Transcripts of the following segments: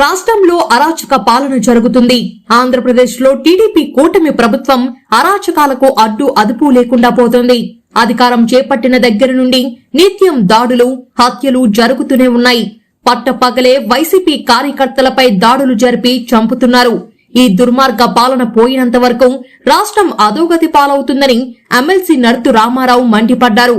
రాష్ట్రంలో అరాచక పాలన జరుగుతుంది. ఆంధ్రప్రదేశ్లో టీడీపీ కూటమి ప్రభుత్వం అరాచకాలకు అడ్డు అదుపు లేకుండా పోతుంది. అధికారం చేపట్టిన దగ్గర నుండి నిత్యం దాడులు హత్యలు జరుగుతూనే ఉన్నాయి. పట్టపగలే వైసీపీ కార్యకర్తలపై దాడులు జరిపి చంపుతున్నారు. ఈ దుర్మార్గ పాలన పోయినంత వరకు రాష్ట్రం అధోగతి పాలవుతుందని ఎమ్మెల్సీ నర్తు రామారావు మండిపడ్డారు.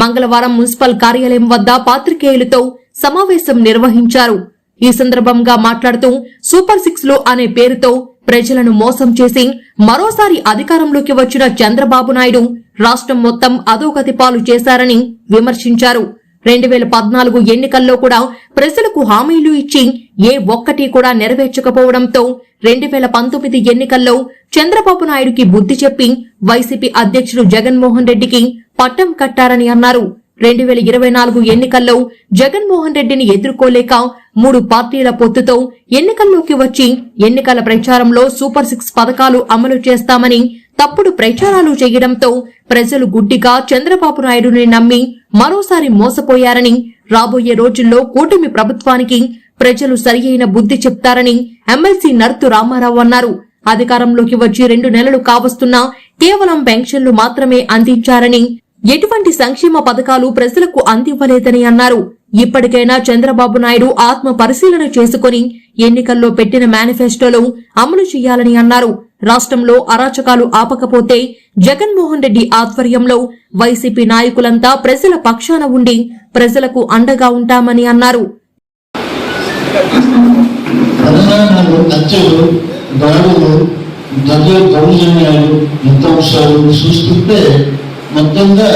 మంగళవారం మున్సిపల్ కార్యాలయం వద్ద పాత్రికేయులతో సమావేశం నిర్వహించారు. ఈ సందర్భంగా మాట్లాడుతూ సూపర్ సిక్స్లో అనే పేరుతో ప్రజలను మోసం చేసి మరోసారి అధికారంలోకి వచ్చిన చంద్రబాబు నాయుడు రాష్ట్రం మొత్తం అధోగతి పాలు చేశారని విమర్శించారు. రెండు వేల పద్నాలుగు ఎన్నికల్లో కూడా ప్రజలకు హామీలు ఇచ్చి ఏ ఒక్కటి కూడా నెరవేర్చకపోవడంతో రెండు వేల పంతొమ్మిది ఎన్నికల్లో చంద్రబాబు నాయుడుకి బుద్ధి చెప్పి వైసీపీ అధ్యక్షుడు జగన్మోహన్ రెడ్డికి పట్టం కట్టారని అన్నారు. రెండు వేల ఇరవై నాలుగు ఎన్నికల్లో జగన్మోహన్ రెడ్డిని ఎదుర్కోలేక మూడు పార్టీల పొత్తుతో ఎన్నికల్లోకి వచ్చి ఎన్నికల ప్రచారంలో సూపర్ సిక్స్ పథకాలు అమలు చేస్తామని తప్పుడు ప్రచారాలు చేయడంతో ప్రజలు గుడ్డిగా చంద్రబాబు నాయుడుని నమ్మి మరోసారి మోసపోయారని రాబోయే రోజుల్లో కూటమి ప్రభుత్వానికి ప్రజలు సరియైన బుద్ధి చెప్తారని ఎమ్మెల్సీ నర్తు రామారావు అన్నారు. అధికారంలోకి వచ్చి రెండు నెలలు కావస్తున్నా కేవలం పెన్షన్లు మాత్రమే అందించారని ఎటువంటి సంక్షేమ పథకాలు ప్రజలకు అందివ్వలేదని అన్నారు. ఇప్పటికైనా చంద్రబాబు నాయుడు ఆత్మ పరిశీలన చేసుకుని ఎన్నికల్లో పెట్టిన మేనిఫెస్టోలో అమలు చేయాలని అన్నారు. రాష్ట్రంలో అరాచకాలు ఆపకపోతే జగన్మోహన్ రెడ్డి ఆధ్వర్యంలో వైసీపీ నాయకులంతా ప్రజల పక్షాన ఉండి ప్రజలకు అండగా ఉంటామని అన్నారు. చూస్తుంటే మొత్తంగా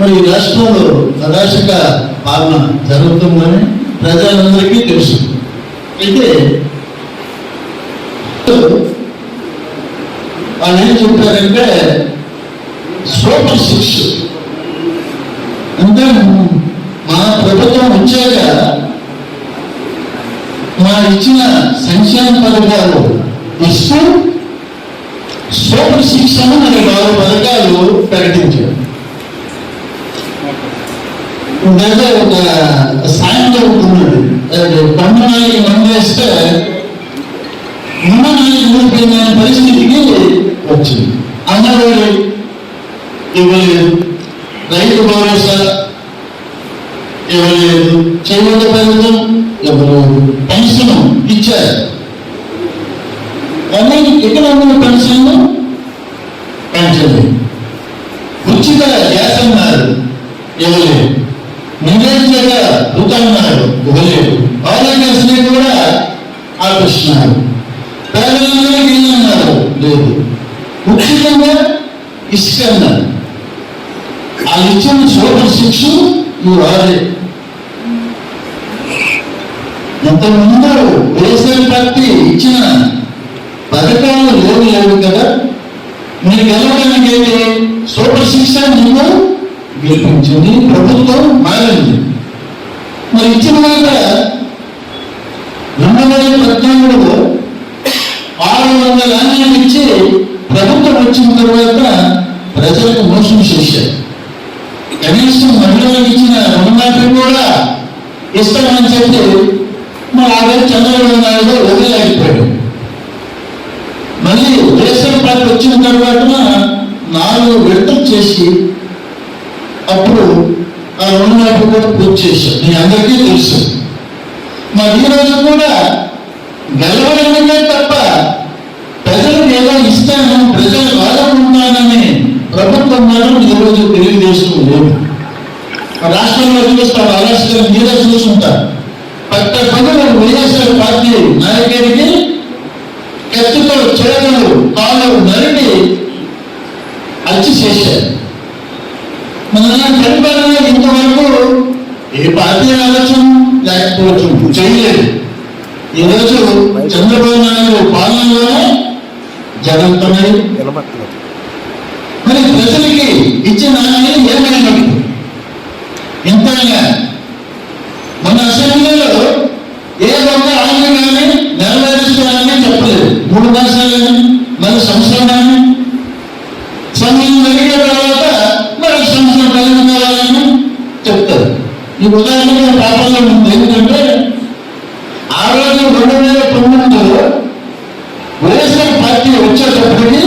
మరి ఈ రాష్ట్రంలో అరాచక పాలన జరుగుతుందని ప్రజలందరికీ తెలుసు. అయితే వాళ్ళు ఏం చెప్పారంటే సూపర్ సిక్స్ అంటే మా ప్రభుత్వం వచ్చాక మా ఇచ్చిన సంక్షేమ పథకాలు ఇస్తూ సూపర్ సిక్స్ అని మరి నాలుగు పథకాలు ప్రకటించారు ఇందాక ఒక సాయంత్రం ఉన్నాడు తొంభై నాలుగు మంది వేస్తే ఉన్న నాలుగు ఊరిపోయిన పరిస్థితికి వచ్చింది అన్నవాడు ఇవ్వలేదు రైతు భరోసా ఇవ్వలేదు చేయవద్ద పథకం ఇవ్వలేదు పెన్షన్ ఇచ్చారు కానీ ఎక్కడ ఉన్న పెన్షన్ పెంచలేదు ఉచిత గ్యాస్ అన్నారు. ఇవ్వలేదు నివేదిక అన్నారు. ఇవ్వలేదు ఆరోగ్యశ్రీ కూడా ఆపిస్తున్నారు పేదలందరికీ అన్నారు. లేదు. ఉచితంగా ఇసుక అన్నారు వాళ్ళు ఇచ్చిన సూపర్ సిక్స్ ఇవి వారే ఇంతకుముందు వైఎస్ఆర్ పార్టీ ఇచ్చిన పథకాలు లేవు లేవు కదా. మీరు గెలవడానికి సూపర్ శిక్ష నిన్ను గెలిపించింది ప్రభుత్వం మారింది. మరి ఇచ్చిన మాట రెండు వేల పద్నాలుగులో ఆరు వందల ఆన్యాలు ఇచ్చి ప్రభుత్వం వచ్చిన తర్వాత ప్రజలకు మోసం చేశారు. కనీసం మహిళలకు ఇచ్చిన రుణమాఫీ కూడా ఇస్తామని చెప్పి మా ఆ చంద్రబాబు నాయుడు వదిలేకపోయాడు మళ్ళీ దేశం పార్టీ వచ్చిన తర్వాత నాలుగు విడతలు చేసి అప్పుడు ఆ రుణమాఫీ కూడా పూర్తి చేశాం మీ అందరికీ తెలుసు. మరి ఈరోజు రోజు కూడా గెలవడమే తప్ప ప్రజలకు ఏదో ఇస్తాను ప్రజల వాడుకుంటానని ప్రభుత్వం మాత్రం ఈరోజు రోజు తెలియజేస్తూ లేదు. రాష్ట్రంలో చూస్తాం అరాష్ట్రం మీరే చూసుంటారు. పట్ట పనులు వైఎస్ఆర్ పార్టీ నాయకుడికి కత్తితో చేతులు కాళ్ళు నరికి అచ్చి చేశారు మన పరిపాలన ఇంతవరకు ఏ పార్టీ ఆలోచన లేకపోవచ్చు చేయలేదు. ఈరోజు చంద్రబాబు నాయుడు పాలనలోనే జరుగుతున్నాయి మరి ప్రజలకి ఇచ్చిన ఏమైనా ఏమైనట్టు ఇంతగా మన అసెంబ్లీలో ఏ ఒక్క హామీ కానీ నెరవేరుస్తానని చెప్పలేదు మూడు మాసాలని మరి సంవత్సరాన్ని సమయం జరిగిన తర్వాత మరి సంవత్సరం కలిగి కావాలని ఈ ఉదాహరణ పాపంలో ఉంది. ఎందుకంటే ఆ రోజు రెండు వేల తొమ్మిదిలో వైఎస్ఆర్ పార్టీ వచ్చేటప్పటికి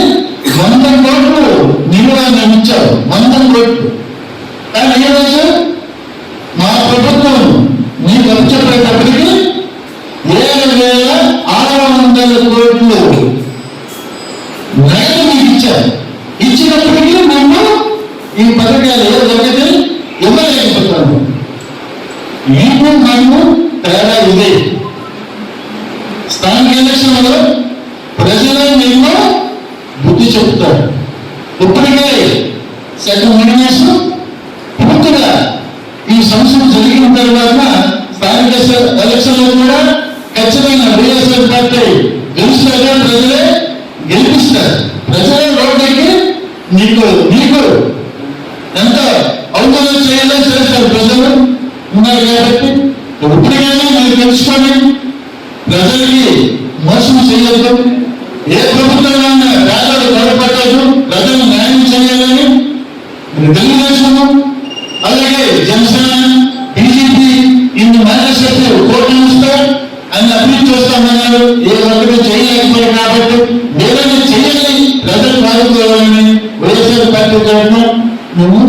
వంద కోట్లు నిలువని ఇచ్చారు. వంద కోట్లు కానీ ఈ మా ప్రభుత్వం మీకు వచ్చేటప్పటికి ఏడు వేల ఆరు వందల కోట్లు నైన్ మీకు ఇచ్చారు. పథకాలు ఏదో ఇవ్వలేకపోతాము మీకు మనము తేడా ఇదే. స్థానిక ఎలక్షన్లో ప్రజలే మీకు బుద్ధి చెప్తారు ఇప్పటికే సెకండ్ మినిమేషన్ పూర్తిగా ఈ సంవత్సరం జరిగిన తర్వాత స్థానిక ఎలక్షన్లో కూడా ఖచ్చితంగా వైఎస్ఆర్ పార్టీ గెలుస్తారా ప్రజలే? గెలిపిస్తారు. ప్రజలే నీకు నీకు అవసరం చేయాలని చేస్తారు ప్రజలు. ఉన్నారు కాబట్టి ఇప్పటికైనా మీరు తెలుసుకోండి ప్రజలకి మోసం చేయొద్దు. ఏ ప్రభుత్వమైనా పేదలు బాధపడలేదు ప్రజలు న్యాయం చేయాలని తెలుగుదేశము అలాగే జనసేన బీజేపీ ఇన్ని మేనిఫెస్టో కోర్టు అన్ని అభివృద్ధి చేస్తామన్నారు. ఏ ఒక్కరు చేయలేకపోయారు కాబట్టి ఏదైనా చేయాలి ప్రజలు బాధపడాలని వైఎస్ఆర్ పార్టీ తరఫున. మేము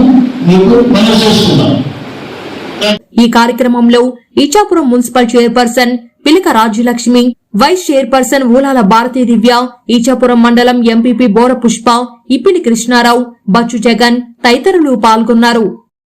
ఈ కార్యక్రమంలో Ichchapuram municipal chairperson Pilaka Rajyalakshmi vice chairperson Oolala Bharati Divya Ichchapuram మండలం ఎంపీపీ బోర పుష్ప ఇప్పిలి కృష్ణారావు బచ్చు జగన్ తదితరులు పాల్గొన్నారు.